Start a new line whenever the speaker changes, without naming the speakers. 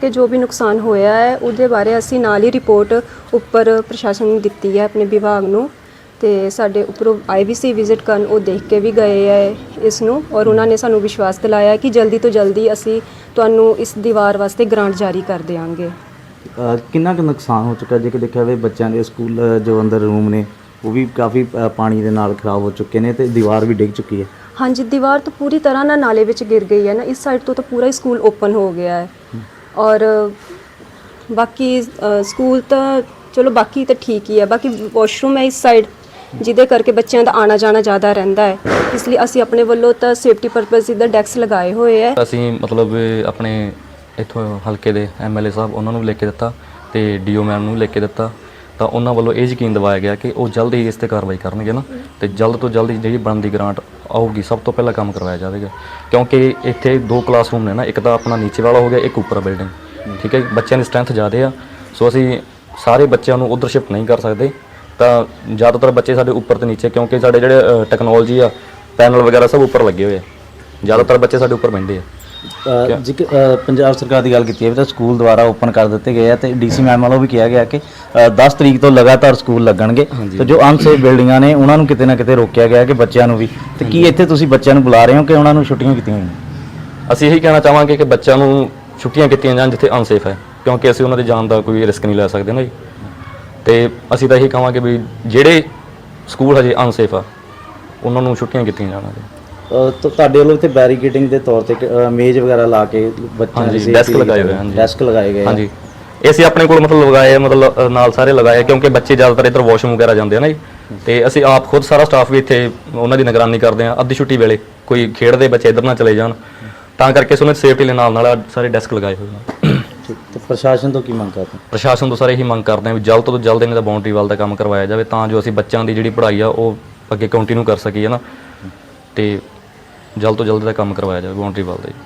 ਕਿ ਜੋ ਵੀ ਨੁਕਸਾਨ ਹੋਇਆ ਹੈ ਉਹਦੇ ਬਾਰੇ ਅਸੀਂ ਨਾਲ ਹੀ ਰਿਪੋਰਟ ਉੱਪਰ ਪ੍ਰਸ਼ਾਸਨ ਨੂੰ ਦਿੱਤੀ ਹੈ ਆਪਣੇ ਵਿਭਾਗ ਨੂੰ। ਤੇ ਸਾਡੇ ਉੱਪਰੋਂ ਆਏ ਵੀ ਸੀ ਵਿਜ਼ਿਟ ਕਰਨ ਉਹ ਦੇਖ ਕੇ ਵੀ ਗਏ ਹੈ ਇਸ ਨੂੰ ਔਰ ਉਹਨਾਂ ਨੇ ਸਾਨੂੰ ਵਿਸ਼ਵਾਸ ਦਿਲਾਇਆ ਕਿ ਜਲਦੀ ਤੋਂ ਜਲਦੀ ਅਸੀਂ ਤੁਹਾਨੂੰ ਇਸ ਦੀਵਾਰ ਵਾਸਤੇ ਗ੍ਰਾਂਟ ਜਾਰੀ ਕਰ ਦੇਵਾਂਗੇ
ਅ, ਕਿੰਨਾ ਕੁ ਨੁਕਸਾਨ ਹੋ ਚੁੱਕਾ ਜੇ ਕਿ ਦੇਖਿਆ ਜਾਵੇ ਬੱਚਿਆਂ ਦੇ ਸਕੂਲ ਅ, ਜੋ ਅੰਦਰ ਰੂਮ ਨੇ ਉਹ ਵੀ ਕਾਫੀ ਅ, ਪਾਣੀ ਦੇ ਨਾਲ ਖਰਾਬ ਹੋ ਚੁੱਕੇ ਨੇ ਤੇ ਦੀਵਾਰ ਵੀ ਡਿੱਗ ਚੁੱਕੀ ਹੈ।
ਹਾਂਜੀ ਦੀਵਾਰ ਤਾਂ ਪੂਰੀ ਤਰ੍ਹਾਂ ਨਾਲ ਨਾਲੇ ਵਿੱਚ ਗਿਰ ਗਈ ਹੈ ਨਾ ਇਸ ਸਾਈਡ ਤੋਂ ਤਾਂ ਪੂਰਾ ਹੀ ਸਕੂਲ ਓਪਨ ਹੋ ਗਿਆ ਹੈ। ਔਰ ਬਾਕੀ ਅ, ਸਕੂਲ ਤਾਂ ਚਲੋ ਬਾਕੀ ਤਾਂ ਠੀਕ ਹੀ ਹੈ ਬਾਕੀ ਵਾਸ਼ਰੂਮ ਹੈ ਇਸ ਸਾਈਡ ਜਿਹਦੇ ਕਰਕੇ ਬੱਚਿਆਂ ਦਾ ਆਣਾ ਜਾਣਾ ਜ਼ਿਆਦਾ ਰਹਿੰਦਾ ਹੈ। ਇਸ ਲਈ ਅਸੀਂ ਆਪਣੇ ਵੱਲੋਂ ਤਾਂ ਸੇਫਟੀ ਪਰਪਸ ਦਾ ਡੈਕਸ ਲਗਾਏ ਹੋਏ ਹੈ।
ਅਸੀਂ ਮਤਲਬ ਇਹ ਆਪਣੇ ਇੱਥੋਂ ਹਲਕੇ ਦੇ ਐਮਐਲਏ ਸਾਹਿਬ ਉਹਨਾਂ ਨੂੰ ਵੀ ਲੈ ਕੇ ਦਿੱਤਾ ਤੇ ਡੀਓ ਮੈਮ ਨੂੰ ਵੀ ਲੈ ਕੇ ਦਿੱਤਾ। ਤਾਂ ਉਹਨਾਂ ਵੱਲੋਂ ਇਹ ਯਕੀਨ ਦਿਵਾਇਆ ਗਿਆ ਕਿ ਉਹ ਜਲਦ ਹੀ ਇਸ ਤੇ ਕਾਰਵਾਈ ਕਰਨਗੇ ਨਾ। ਤੇ ਜਲਦ ਤੋਂ ਜਲਦ ਜਿਹੜੀ ਬਣਦੀ ਗ੍ਰਾਂਟ ਆਊਗੀ, ਸਭ ਤੋਂ ਪਹਿਲਾਂ ਕੰਮ ਕਰਵਾਇਆ ਜਾਵੇਗਾ। ਕਿਉਂਕਿ ਇੱਥੇ ਦੋ ਕਲਾਸਰੂਮ ਨੇ ਨਾ, ਇੱਕ ਤਾਂ ਆਪਣਾ ਨੀਚੇ ਵਾਲਾ ਹੋ ਗਿਆ, ਇੱਕ ਉੱਪਰ ਬਿਲਡਿੰਗ ਠੀਕ ਹੈ ਬੱਚਿਆਂ ਦੀ ਸਟਰੈਂਥ ਜ਼ਿਆਦਾ ਆ। ਸੋ ਅਸੀਂ ਸਾਰੇ ਬੱਚਿਆਂ ਨੂੰ ਉਧਰ ਸ਼ਿਫਟ ਨਹੀਂ ਕਰ ਸਕਦੇ। ਤਾਂ ਜ਼ਿਆਦਾਤਰ ਬੱਚੇ ਸਾਡੇ ਉੱਪਰ ਤੇ ਨੀਚੇ, ਕਿਉਂਕਿ ਸਾਡੇ ਜਿਹੜੇ ਟੈਕਨੋਲੋਜੀ ਆ ਪੈਨਲ ਵਗੈਰਾ ਸਭ ਉੱਪਰ ਲੱਗੇ ਹੋਏ ਆ। ਜ਼ਿਆਦਾਤਰ ਬੱਚੇ ਸਾਡੇ ਉੱਪਰ ਬੈਠਦੇ ਆ।
ਅ, ਪੰਜਾਬ ਸਰਕਾਰ ਦੀ ਗੱਲ ਕੀਤੀ ਹੈ ਤਾਂ ਸਕੂਲ ਦੁਬਾਰਾ ਓਪਨ ਕਰ ਦਿੱਤੇ ਗਏ ਆ ਤੇ ਡੀਸੀ ਮੈਮ ਵੱਲੋਂ ਵੀ ਕਿਹਾ ਗਿਆ ਕਿ ਅ, 10 ਤਰੀਕ ਤੋਂ ਲਗਾਤਾਰ ਸਕੂਲ ਲੱਗਣਗੇ। ਤੇ ਜੋ ਅਨਸੇਫ ਬਿਲਡਿੰਗਾਂ ਨੇ ਉਹਨਾਂ ਨੂੰ ਕਿਤੇ ਨਾ ਕਿਤੇ ਰੋਕਿਆ ਗਿਆ ਕਿ ਬੱਚਿਆਂ ਨੂੰ ਵੀ। ਤੇ ਕੀ ਇੱਥੇ ਤੁਸੀਂ ਬੱਚਿਆਂ ਨੂੰ ਬੁਲਾ ਰਹੇ ਹੋ ਕਿ ਉਹਨਾਂ ਨੂੰ ਛੁੱਟੀਆਂ ਕੀਤੀਆਂ ਹੋਈਆਂ?
ਅਸੀਂ ਇਹੀ ਕਹਿਣਾ ਚਾਹਾਂਗੇ ਕਿ ਬੱਚਿਆਂ ਨੂੰ ਛੁੱਟੀਆਂ ਕੀਤੀਆਂ ਜਾਣ ਜਿੱਥੇ ਅਨਸੇਫ ਹੈ ਕਿਉਂਕਿ ਅਸੀਂ ਉਹਨਾਂ ਦੀ ਜਾਨ ਦਾ ਕੋਈ ਰਿਸਕ ਨਹੀਂ ਲੈ ਸਕਦੇ ਨਾ ਜੀ। ਤੇ ਅਸੀਂ ਤਾਂ ਇਹੀ ਕਹਾਂਗੇ ਵੀ ਜਿਹੜੇ ਸਕੂਲ ਹਜੇ ਅਨਸੇਫ ਆ ਉਹਨਾਂ ਨੂੰ ਛੁੱਟੀਆਂ ਕੀਤੀਆਂ ਜਾਣਗੇ
ਤਾਂ ਤੁਹਾਡੇ ਵੱਲੋਂ ਇੱਥੇ ਬੈਰੀਕੇਡਿੰਗ ਦੇ ਤੌਰ ਤੇ ਇੱਕ, ਅ, ਮੇਜ਼ ਵਗੈਰਾ ਲਾ ਕੇ ਬੱਚਿਆਂ
ਹਾਂਜੀ,
safety
desk
ਲਈ
ਲਗਾਏ ਹੋਏ ਜੀ।
ਡੈਸਕ ਲਗਾਏ ਗਏ ਆ।
ਹਾਂਜੀ ਇਹ ਅਸੀਂ ਆਪਣੇ ਕੋਲ ਮਤਲਬ ਲਗਾਏ ਆ, ਮਤਲਬ ਅ, ਨਾਲ ਸਾਰੇ ਲਗਾਏ ਆ, ਕਿਉਂਕਿ ਬੱਚੇ ਜ਼ਿਆਦਾਤਰ ਇੱਧਰ ਵਾਸ਼ਰੂਮ ਵਗੈਰਾ ਜਾਂਦੇ ਆ ਨਾ ਜੀ ਤੇ ਅਸੀਂ ਆਪ ਖੁਦ ਸਾਰਾ ਸਟਾਫ ਵੀ ਇੱਥੇ ਉਹਨਾਂ ਦੀ ਨਿਗਰਾਨੀ ਕਰਦੇ ਆ ਅੱਧੀ ਛੁੱਟੀ ਵੇਲੇ ਕੋਈ ਖੇਡਦੇ ਬੱਚੇ ਇੱਧਰ ਨਾ ਚਲੇ ਜਾਣ ਤਾਂ ਕਰਕੇ ਦੀ ਸੇਫਟੀ ਲਈ ਨਾਲ ਨਾਲ ਆਹ ਸਾਰੇ ਡੈਸਕ ਲਗਾਏ ਹੋਏ ਆ
ਠੀਕ ਤੇ ਪ੍ਰਸ਼ਾਸਨ ਤੋਂ ਕੀ ਮੰਗ ਕਰਦੇ ਹੋ?
ਪ੍ਰਸ਼ਾਸਨ ਤੋਂ ਸਾਰੇ ਇਹੀ ਮੰਗ ਕਰਦੇ ਆ ਵੀ ਜਲਦ ਤੋਂ ਜਲਦ ਇਹਨਾਂ ਦਾ ਬਾਉਂਡਰੀ ਵਾਲ ਦਾ ਕੰਮ ਕਰਵਾਇਆ ਜਾਵੇ ਤਾਂ ਜੋ ਅਸੀਂ ਬੱਚਿਆਂ ਦੀ ਜਿਹੜੀ ਪੜ੍ਹਾਈ ਆ ਉਹ ਅੱਗੇ ਕੰਟੀਨਿਊ ਕਰ ਸਕੀਏ ਨਾ ਤੇ ਜਲਦ ਤੋਂ ਜਲਦ ਦਾ ਕੰਮ ਕਰਵਾਇਆ ਜਾਵੇ ਬਾਉਂਡਰੀ ਵਾਲ ਦਾ ਜੀ